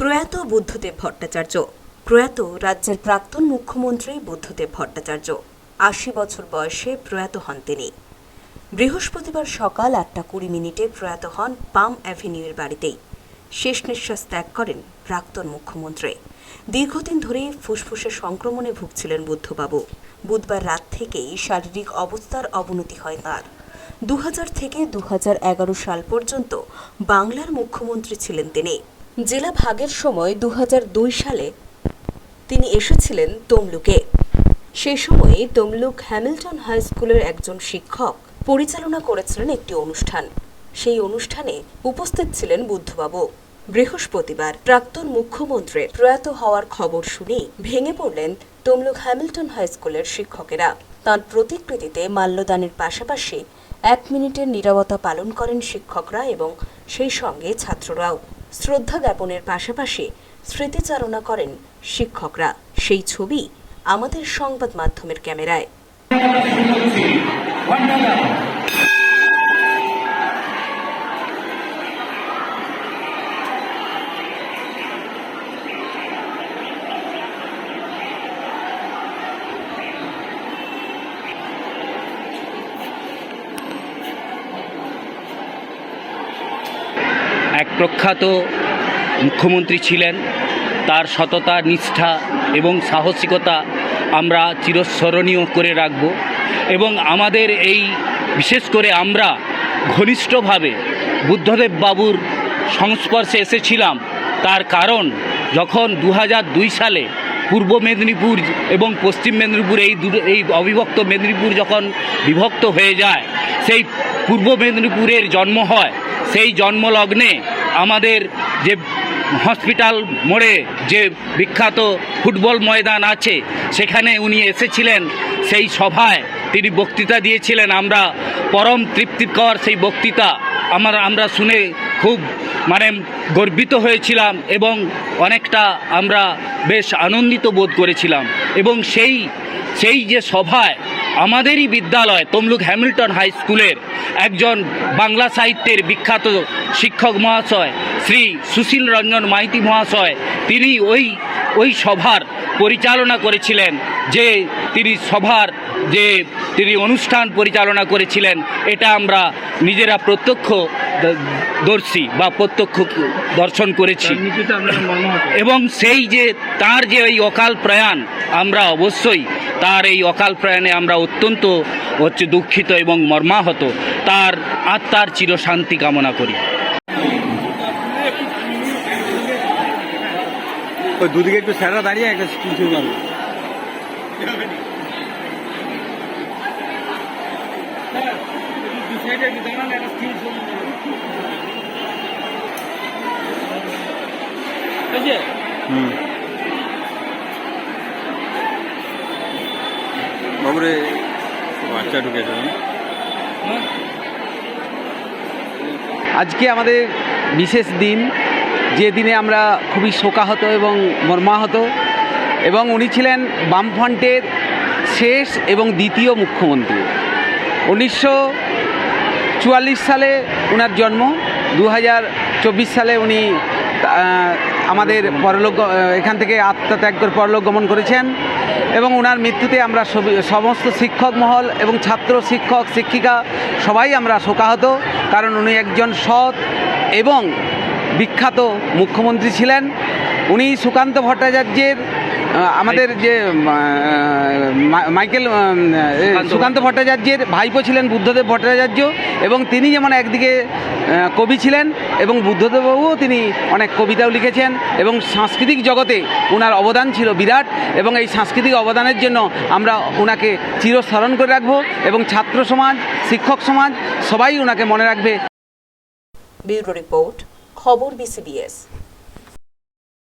প্রয়াত বুদ্ধদেব ভট্টাচার্য, প্রয়াত রাজ্যের প্রাক্তন মুখ্যমন্ত্রী বুদ্ধদেব ভট্টাচার্য। আশি বছর বয়সে প্রয়াত হন তিনি। বৃহস্পতিবার সকাল আটটা কুড়ি মিনিটে প্রয়াত হন পাম অ্যাভিনিউয়ের বাড়িতেই। শেষ নিঃশ্বাস ত্যাগ করেন প্রাক্তন মুখ্যমন্ত্রী। দীর্ঘদিন ধরে ফুসফুসে সংক্রমণে ভুগছিলেন বুদ্ধবাবু। বুধবার রাত থেকেই শারীরিক অবস্থার অবনতি হয় তাঁর। দু হাজার থেকে দু হাজার এগারো সাল পর্যন্ত বাংলার মুখ্যমন্ত্রী ছিলেন তিনি। জেলা ভাগের সময় দু হাজার দুই সালে তিনি এসেছিলেন তমলুকে। সেই সময়ে তমলুক হ্যামিল্টন হাই স্কুলের একজন শিক্ষক পরিচালনা করেছিলেন একটি অনুষ্ঠান। সেই অনুষ্ঠানে উপস্থিত ছিলেন বুদ্ধবাবু। বৃহস্পতিবার প্রাক্তন মুখ্যমন্ত্রীর প্রয়াত হওয়ার খবর শুনেই ভেঙে পড়লেন তমলুক হ্যামিল্টন হাই স্কুলের শিক্ষকেরা। তাঁর প্রতিকৃতিতে মাল্যদানের পাশাপাশি এক মিনিটের নীরবতা পালন করেন শিক্ষকরা এবং সেই সঙ্গে ছাত্ররাও। শ্রদ্ধা জ্ঞাপনের পাশাপাশি স্মৃতিচারণা করেন শিক্ষকরা। সেই ছবি আমাদের সংবাদ মাধ্যমের ক্যামেরায়। প্রখ্যাত মুখ্যমন্ত্রী ছিলেন। তার সততা, নিষ্ঠা এবং সাহসিকতা আমরা চিরস্মরণীয় করে রাখব এবং আমাদের এই, বিশেষ করে আমরা ঘনিষ্ঠভাবে বুদ্ধদেব বাবুর সংস্পর্শে এসেছিলাম। তার কারণ যখন দু সালে পূর্ব মেদিনীপুর এবং পশ্চিম মেদিনীপুর এই এই অবিভক্ত মেদিনীপুর যখন বিভক্ত হয়ে যায়, সেই পূর্ব মেদিনীপুরের জন্ম হয়, সেই জন্মলগ্নে আমাদের যে হসপিটাল মোড়ে যে বিখ্যাত ফুটবল ময়দান আছে, সেখানে উনি এসেছিলেন। সেই সভায় তিনি বক্তৃতা দিয়েছিলেন। আমরা পরম তৃপ্তিকর সেই বক্তৃতা আমার, আমরা শুনে খুব মানে গর্বিত হয়েছিলাম এবং অনেকটা আমরা বেশ আনন্দিত বোধ করেছিলাম। এবং সেই সেই যে সভায় আমাদেরই বিদ্যালয় তমলুক হ্যামিল্টন হাই স্কুলের একজন বাংলা সাহিত্যের বিখ্যাত শিক্ষক মহাশয় শ্রী সুশীল রঞ্জন মাইতি মহাশয়। তিনি ওই ওই সভার পরিচালনা করেছিলেন যে তিনি সভার যে তিনি অনুষ্ঠান পরিচালনা করেছিলেন এটা আমরা নিজেরা প্রত্যক্ষ দর্শী বা প্রত্যক্ষ দর্শন করেছি। এবং সেই যে তার যে ওই অকাল প্রয়াণ আমরা অবশ্যই তার এই অকাল প্রয়াণে আমরা অত্যন্ত হচ্ছে দুঃখিত এবং মর্মাহত। তার আত্মার চিরশান্তি কামনা করি। ওই দুদিকে একটু স্যাররা দাঁড়িয়ে একটা স্কুল শুরু করবে হুম। বাবুরে বাচ্চা ঢুকেছে। আজকে আমাদের বিশেষ দিন, যে দিনে আমরা খুবই শোকাহত এবং মর্মাহত, এবং উনি ছিলেন বামফ্রন্টের শেষ এবং দ্বিতীয় মুখ্যমন্ত্রী। উনিশশো চুয়াল্লিশ সালে ওনার জন্ম দু সালে উনি আমাদের পরলোক এখান থেকে আত্মত্যাগ করে পরলোক গমন করেছেন এবং ওনার মৃত্যুতে আমরা সমস্ত শিক্ষক মহল এবং ছাত্র শিক্ষক শিক্ষিকা সবাই আমরা শোকাহত কারণ উনি একজন সৎ এবং বিখ্যাত মুখ্যমন্ত্রী ছিলেন। উনি সুকান্ত ভট্টাচার্যের আমাদের যে মাইকেল সুকান্ত ভট্টাচার্যের ভাইপো ছিলেন বুদ্ধদেব ভট্টাচার্য এবং তিনি যেমন একদিকে কবি ছিলেন এবং বুদ্ধদেববাবুও তিনি অনেক কবিতাও লিখেছেন এবং সাংস্কৃতিক জগতে ওনার অবদান ছিল বিরাট এবং এই সাংস্কৃতিক অবদানের জন্য আমরা ওনাকে চিরস্মরণ করে রাখব এবং ছাত্র সমাজ শিক্ষক সমাজ সবাই ওনাকে মনে রাখবে। ব্যুরো রিপোর্ট খবর বিসিবিএস।